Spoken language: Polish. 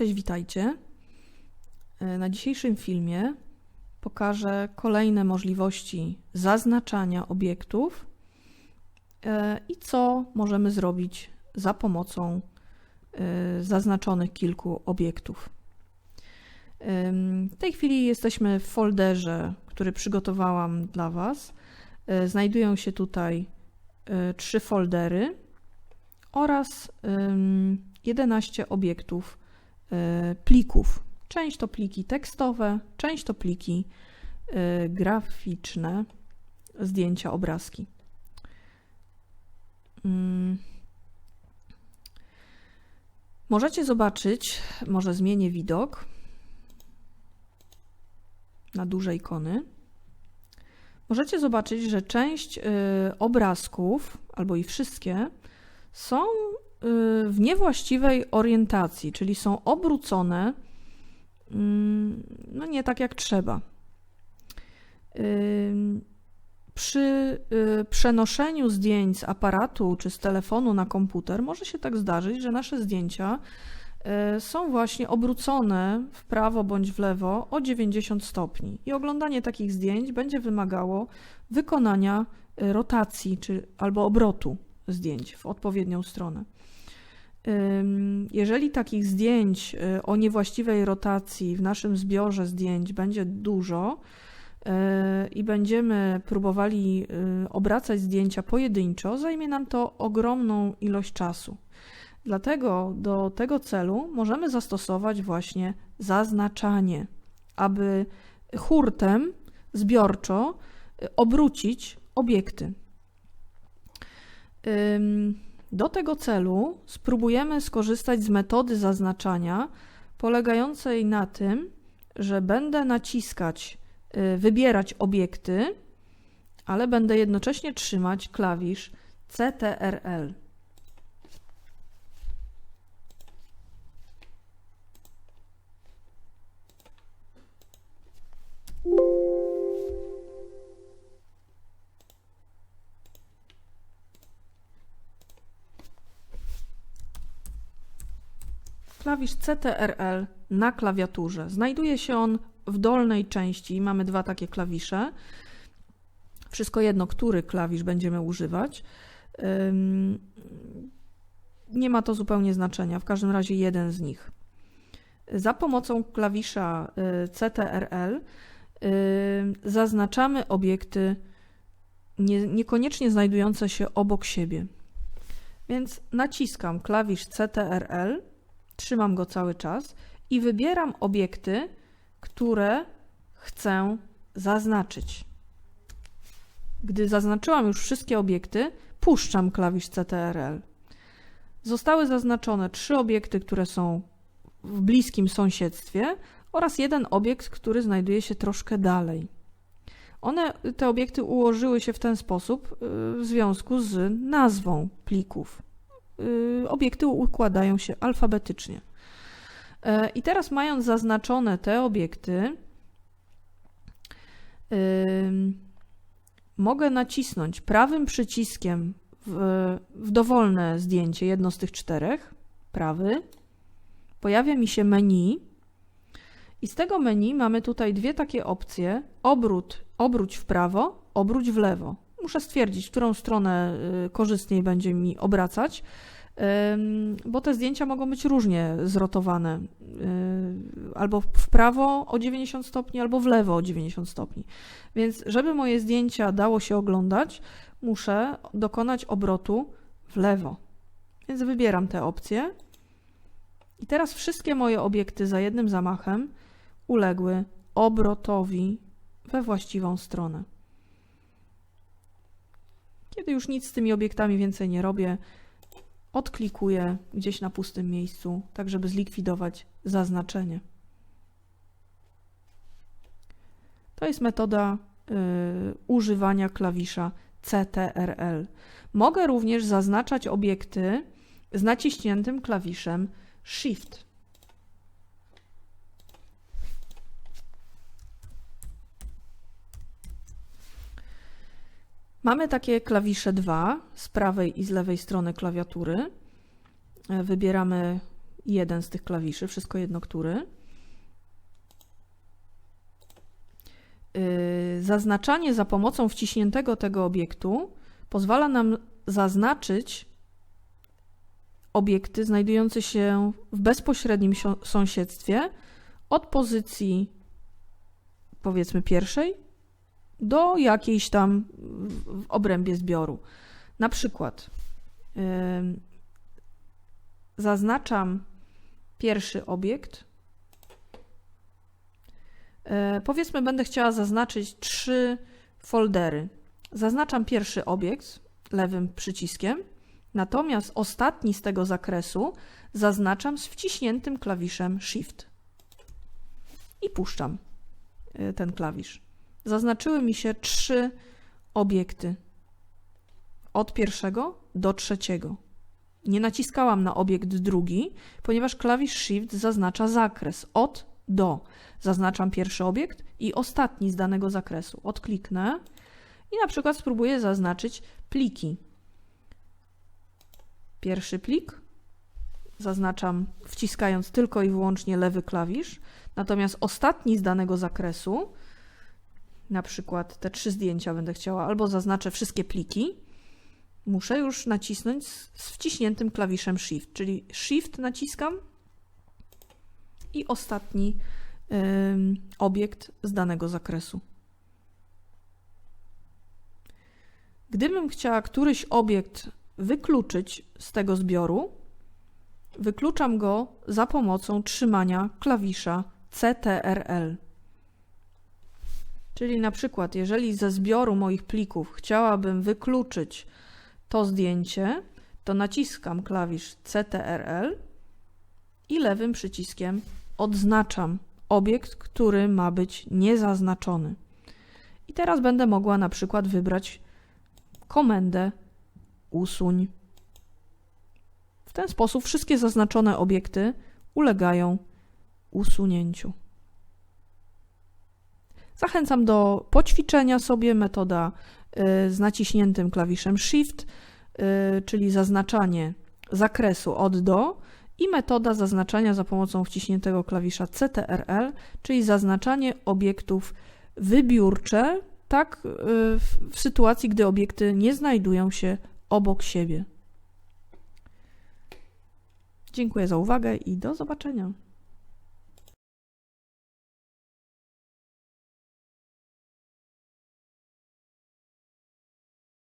Cześć, witajcie. E, Na dzisiejszym filmie pokażę kolejne możliwości zaznaczania obiektów e, i co możemy zrobić za pomocą e, zaznaczonych kilku obiektów. W tej chwili jesteśmy w folderze, który przygotowałam dla Was. Znajdują się tutaj trzy foldery oraz em, 11 obiektów plików. Część to pliki tekstowe, część to pliki e, graficzne, zdjęcia, obrazki. Mm. Możecie zobaczyć, może zmienię widok na duże ikony. Możecie zobaczyć, że część y, obrazków, albo i wszystkie, są y, w niewłaściwej orientacji, czyli są obrócone mm, no nie tak jak trzeba. Przy y, przenoszeniu zdjęć z aparatu czy z telefonu na komputer może się tak zdarzyć, że nasze zdjęcia y, są właśnie obrócone w prawo bądź w lewo o 90 stopni. I oglądanie takich zdjęć będzie wymagało wykonania y, rotacji czy albo obrotu zdjęć w odpowiednią stronę. Jeżeli takich zdjęć y, o niewłaściwej rotacji w naszym zbiorze zdjęć będzie dużo y, i będziemy próbowali y, obracać zdjęcia pojedynczo, zajmie nam to ogromną ilość czasu. Dlatego do tego celu możemy zastosować właśnie zaznaczanie, aby hurtem, zbiorczo obrócić obiekty. Do tego celu spróbujemy skorzystać z metody zaznaczania polegającej na tym, że będę naciskać, y, wybierać obiekty, ale będę jednocześnie trzymać klawisz CTRL. Klawisz CTRL na klawiaturze. Znajduje się on w dolnej części mamy dwa takie klawisze. Wszystko jedno, który klawisz będziemy używać. Nie ma to zupełnie znaczenia, w każdym razie jeden z nich. Za pomocą klawisza y, CTRL y, zaznaczamy obiekty nie, niekoniecznie znajdujące się obok siebie. Więc naciskam klawisz CTRL trzymam go cały czas i wybieram obiekty, które chcę zaznaczyć. Gdy zaznaczyłam już wszystkie obiekty, puszczam klawisz CTRL. Zostały zaznaczone trzy obiekty, które są w bliskim sąsiedztwie oraz jeden obiekt, który znajduje się troszkę dalej. One, te obiekty ułożyły się w ten sposób y, w związku z nazwą plików obiekty układają się alfabetycznie. E, I teraz, mając zaznaczone te obiekty, mogę nacisnąć prawym przyciskiem w, w dowolne zdjęcie, jedno z tych czterech, prawy. Pojawia mi się menu. I z tego menu mamy tutaj dwie takie opcje: obrót, obróć w prawo, obróć w lewo. Muszę stwierdzić, w którą stronę y, korzystniej będzie mi obracać, bo te zdjęcia mogą być różnie zrotowane. y, Albo w prawo o 90 stopni, albo w lewo o 90 stopni. Więc, żeby moje zdjęcia dało się oglądać, muszę dokonać obrotu w lewo. Więc wybieram tę opcję. I teraz wszystkie moje obiekty za jednym zamachem uległy obrotowi we właściwą stronę. Kiedy już nic z tymi obiektami więcej nie robię, odklikuję gdzieś na pustym miejscu, tak żeby zlikwidować zaznaczenie. To jest metoda y, używania klawisza CTRL. Mogę również zaznaczać obiekty z naciśniętym klawiszem Shift. Mamy takie klawisze dwa z prawej i z lewej strony klawiatury. E, Wybieramy jeden z tych klawiszy, wszystko jedno który. Yy, zaznaczanie za pomocą wciśniętego tego obiektu pozwala nam zaznaczyć obiekty znajdujące się w bezpośrednim sąsiedztwie od pozycji powiedzmy pierwszej do jakiejś tam w obrębie zbioru. Na przykład zaznaczam pierwszy obiekt. E, Powiedzmy, będę chciała zaznaczyć trzy foldery. Zaznaczam pierwszy obiekt lewym przyciskiem, natomiast ostatni z tego zakresu zaznaczam z wciśniętym klawiszem Shift. I puszczam e, ten klawisz. Zaznaczyły mi się trzy obiekty od pierwszego do trzeciego. Nie naciskałam na obiekt drugi, ponieważ klawisz Shift zaznacza zakres od do. Zaznaczam pierwszy obiekt i ostatni z danego zakresu. Odkliknę i na przykład spróbuję zaznaczyć pliki. Pierwszy plik zaznaczam wciskając tylko i wyłącznie lewy klawisz, natomiast ostatni z danego zakresu, na przykład te trzy zdjęcia będę chciała, albo zaznaczę wszystkie pliki, muszę już nacisnąć z, z wciśniętym klawiszem Shift, czyli Shift naciskam i ostatni ym, obiekt z danego zakresu. Gdybym chciała któryś obiekt wykluczyć z tego zbioru, wykluczam go za pomocą trzymania klawisza CTRL. Czyli na przykład, jeżeli ze zbioru moich plików chciałabym wykluczyć to zdjęcie, to naciskam klawisz CTRL i lewym przyciskiem odznaczam obiekt, który ma być niezaznaczony. I teraz będę mogła na przykład wybrać komendę usuń. W ten sposób wszystkie zaznaczone obiekty ulegają usunięciu. Zachęcam do poćwiczenia sobie metoda y, z naciśniętym klawiszem Shift, y, czyli zaznaczanie zakresu od do i metoda zaznaczania za pomocą wciśniętego klawisza CTRL, czyli zaznaczanie obiektów wybiórcze, tak y, w, w sytuacji, gdy obiekty nie znajdują się obok siebie. Dziękuję za uwagę i do zobaczenia.